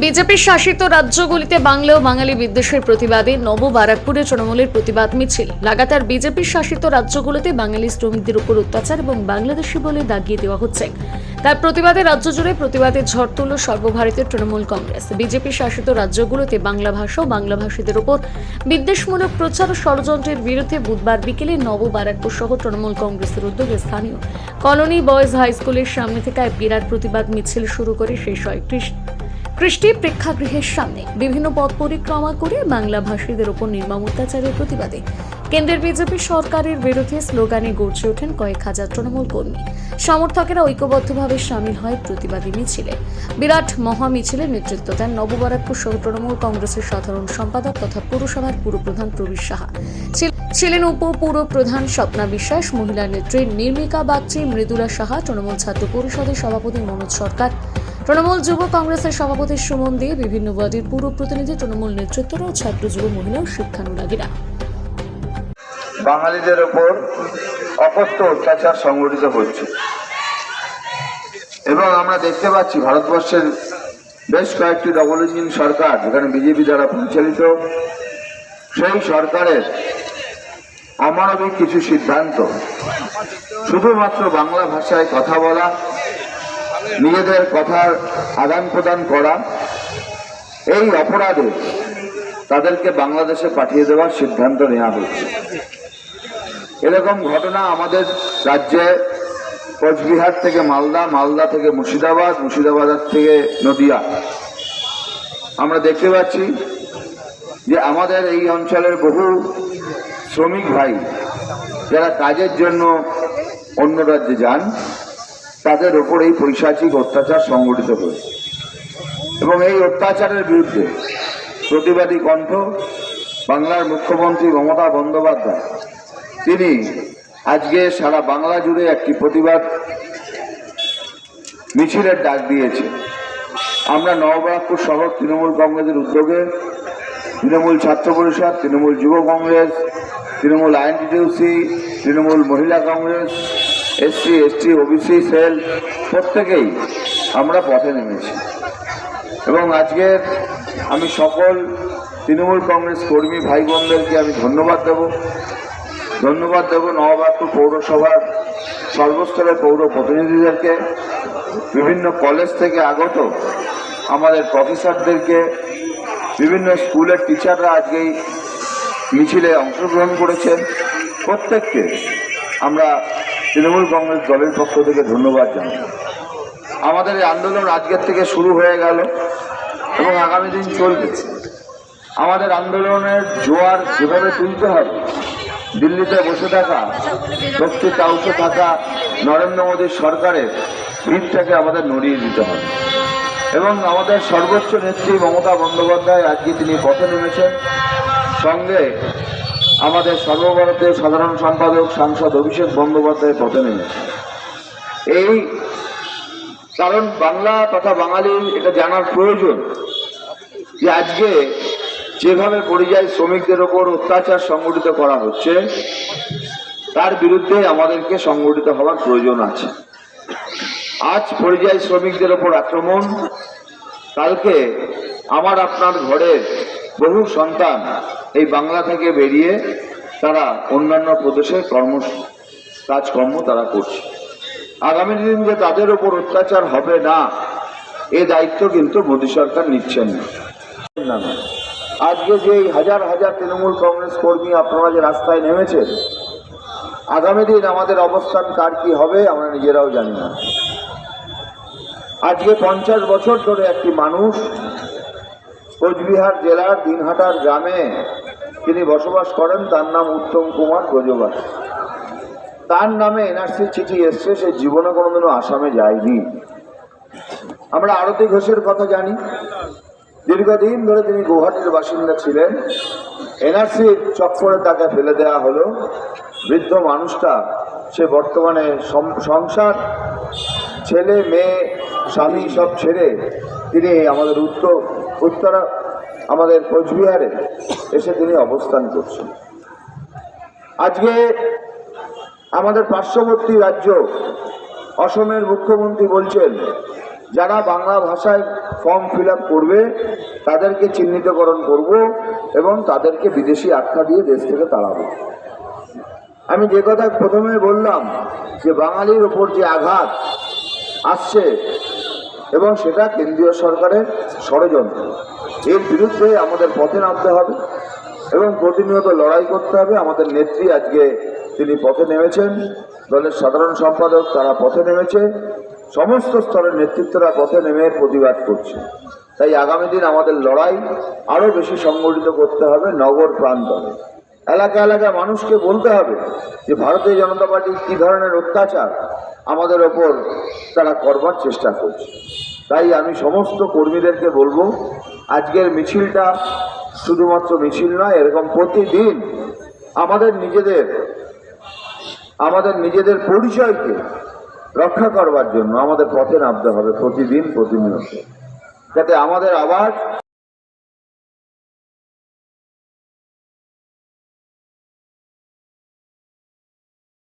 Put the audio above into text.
বিজেপির শাসিত রাজ্যগুলিতে বাংলা ও বাঙালি বিদ্বেষের প্রতিবাদে নব বারাকপুরে তৃণমূলের প্রতিবাদ মিছিল। লাগাতার বিজেপির শাসিত রাজ্যগুলিতে বাঙালি শ্রমিকদের উপর অত্যাচার এবং বাংলাদেশি বলে দাগিয়ে দেওয়া হচ্ছে। তার প্রতিবাদে রাজ্য জুড়ে প্রতিবাদে ঝড় তুলল সর্বভারতীয় তৃণমূল কংগ্রেস। বিজেপি শাসিত রাজ্যগুলোতে বাংলা ভাষা ও বাংলা ভাষীদের উপর বিদ্বেষমূলক প্রচার ও ষড়যন্ত্রের বিরুদ্ধে বুধবার বিকেলে নব বারাকপুর সহ তৃণমূল কংগ্রেসের উদ্যোগে স্থানীয় কলোনি বয়েজ হাই স্কুলের সামনে থেকে এক বিরাট প্রতিবাদ মিছিল শুরু করে শেষ হয়। কৃষ্টি প্রেক্ষাগৃহের সামনে বিভিন্ন পথ পরিক্রমা করে বাংলা ভাষীদের উপর নির্মম অত্যাচারের প্রতিবাদে কেন্দ্রের বিজেপি সরকারের বিরুদ্ধে স্লোগানে গর্জে ওঠেন কয়েক হাজার তৃণমূল কর্মী। সমর্থকেরা ঐক্যবদ্ধভাবে সামিল হয় প্রতিবাদী মিছিলে। বিরাট মহা মিছিলে নেতৃত্ব দেন নববারাকপুর সহ তৃণমূল কংগ্রেসের সাধারণ সম্পাদক তথা পুরসভার পুরপ্রধান প্রবীর সাহা। ছিলেন উপ পুর প্রধান স্বপ্না বিশ্বাস, মহিলা নেত্রী নির্মিকা বাগচি, মৃদুলা সাহা, তৃণমূল ছাত্র পরিষদের সভাপতি মনোজ সরকার তৃণমূল যুব কংগ্রেসের সভাপতি সুমন দে, বিভিন্ন ওয়ার্ডের পুরো প্রতিনিধি তৃণমূল নেতৃত্বরা ও ছাত্র যুব মহিলা ও শিক্ষানুরাগীরা। বাঙালিদের ওপর অকথ্য অত্যাচার সংগঠিত হচ্ছে। এবং আমরা দেখতে পাচ্ছি ভারতবর্ষের বেশ কয়েকটি ডবল ইঞ্জিন সরকার, যেখানে বিজেপি দ্বারা পরিচালিত, সেই সরকারের অমানবিক কিছু সিদ্ধান্ত, শুধুমাত্র বাংলা ভাষায় কথা বলা নিজেদের কথার আদান প্রদান করা, এই অপরাধে তাদেরকে বাংলাদেশে পাঠিয়ে দেওয়ার সিদ্ধান্ত নেওয়া হচ্ছে এরকম ঘটনা আমাদের রাজ্যে কোচবিহার থেকে মালদা মালদা থেকে মুর্শিদাবাদ মুর্শিদাবাদ থেকে নদিয়া। আমরা দেখতে পাচ্ছি যে আমাদের এই অঞ্চলের বহু শ্রমিক ভাই যারা কাজের জন্য অন্য রাজ্যে যান তাদের ওপর এই পৈশাচিক অত্যাচার সংগঠিত হয়েছে। এবং এই অত্যাচারের বিরুদ্ধে প্রতিবাদী কণ্ঠ বাংলার মুখ্যমন্ত্রী মমতা বন্দ্যোপাধ্যায়, তিনি আজকে সারা বাংলা জুড়ে একটি প্রতিবাদ মিছিলের ডাক দিয়েছে আমরা নববারাকপুর শহর তৃণমূল কংগ্রেসের উদ্যোগে, তৃণমূল ছাত্র পরিষদ, তৃণমূল যুব Congress, Trinamool INTTUC Trinamool Mahila Congress SC, ST, OBC cell প্রত্যেকেই আমরা পথে নেমেছি। এবং আজকের আমি সকল তৃণমূল কংগ্রেস কর্মী ভাই বোনদেরকে আমি ধন্যবাদ দেব। ধন্যবাদ দেব নববারপুর পৌরসভার সর্বস্তরের পৌর প্রতিনিধিদেরকে, বিভিন্ন কলেজ থেকে আগত আমাদের প্রফেসরদেরকে, বিভিন্ন স্কুলের টিচাররা আজকে মিছিলে অংশগ্রহণ করেছেন। প্রত্যেককে আমরা তৃণমূল কংগ্রেস দলের পক্ষ থেকে ধন্যবাদ জানাই। আমাদের এই আন্দোলন আজকের থেকে শুরু হয়ে গেল এবং আগামী দিন চলবে। আমাদের আন্দোলনের জোয়ার যেভাবে তুলতে হবে, দিল্লিতে বসে থাকা শক্তি কাউকে থাকা নরেন্দ্র মোদীর সরকারের ভিড়টাকে আমাদের নড়িয়ে দিতে হবে। এবং আমাদের সর্বোচ্চ নেত্রী মমতা বন্দ্যোপাধ্যায় আজকে তিনি পথে নেমেছেন। সঙ্গে আমাদের সর্বভারতীয় সাধারণ সম্পাদক, সাংসদ অভিষেক বন্দ্যোপাধ্যায় পথে নেমেছেন এই কারণ বাংলা তথা বাঙালি, এটা জানার প্রয়োজন যে আজকে যেভাবে পরিযায়ী শ্রমিকদের ওপর অত্যাচার সংগঠিত করা হচ্ছে, তার বিরুদ্ধে আমাদেরকে সংগঠিত হওয়ার প্রয়োজন আছে। আজ পরিযায়ী শ্রমিকদের ওপর আক্রমণ, কালকে আমার আপনার ঘরের বহু সন্তান এই বাংলা থেকে বেরিয়ে তারা অন্যান্য প্রদেশে কর্ম, কাজকর্ম তারা করছে আগামী দিন যে তাদের ওপর অত্যাচার হবে না, এ দায়িত্ব কিন্তু মোদী সরকার নিচ্ছেন না। আজকে যে হাজার হাজার তৃণমূল কংগ্রেস কর্মী আপনারা যে রাস্তায় নেমেছেন, আগামী দিন আমাদের অবস্থান কার কি হবে আমরা নিজেরাও জানি না আজকে পঞ্চাশ বছর ধরে একটি মানুষ কোচবিহার জেলার দিনহাটার গ্রামে তিনি বসবাস করেন, তার নাম উত্তম কুমার গজবাস। তার নামে এনআরসি চিঠি এসছে, সে জীবনে কোনোদিনও আসামে যায়নি। আমরা আরতি ঘোষের কথা জানি। দীর্ঘদিন ধরে তিনি গৌহাটির বাসিন্দা ছিলেন। এনআরসির চক্করে তাকে ফেলে দেওয়া হলো। বৃদ্ধ মানুষটা, সে বর্তমানে সংসার, ছেলে, মেয়ে, স্বামী সব ছেড়ে তিনি আমাদের উত্তর উত্তরা আমাদের কোচবিহারে এসে তিনি অবস্থান করছেন। আজকে আমাদের পার্শ্ববর্তী রাজ্য অসমের মুখ্যমন্ত্রী বলছেন, যারা বাংলা ভাষায় ফর্ম ফিল করবে, তাদেরকে চিহ্নিতকরণ করব এবং তাদেরকে বিদেশি আখ্যা দিয়ে দেশ থেকে তাড়াবো। আমি যে কথা প্রথমে বললাম যে বাঙালির ওপর যে আঘাত আসছে এবং সেটা কেন্দ্রীয় সরকারের ষড়যন্ত্র। এর বিরুদ্ধে আমাদের পথে নামতে হবে এবং প্রতিনিয়ত লড়াই করতে হবে। আমাদের নেত্রী আজকে তিনি পথে নেমেছেন। দলের সাধারণ সম্পাদক তারা পথে নেমেছে। সমস্ত স্তরের নেতৃত্বরা পথে নেমে প্রতিবাদ করছে। তাই আগামী দিন আমাদের লড়াই আরও বেশি সংগঠিত করতে হবে নগর প্রান্তরে। এলাকা এলাকা মানুষকে বলতে হবে যে ভারতীয় জনতা পার্টির কী ধরনের অত্যাচার আমাদের ওপর তারা করবার চেষ্টা করছে। তাই আমি সমস্ত কর্মীদেরকে বলব, আজকের মিছিলটা শুধুমাত্র মিছিল নয়, এরকম প্রতিদিন আমাদের নিজেদের আমাদের নিজেদের পরিচয়কে রক্ষা করবার জন্য আমাদের পথে নামতে হবে প্রতিদিন, প্রতিনিয়ত। যাতে আমাদের আওয়াজ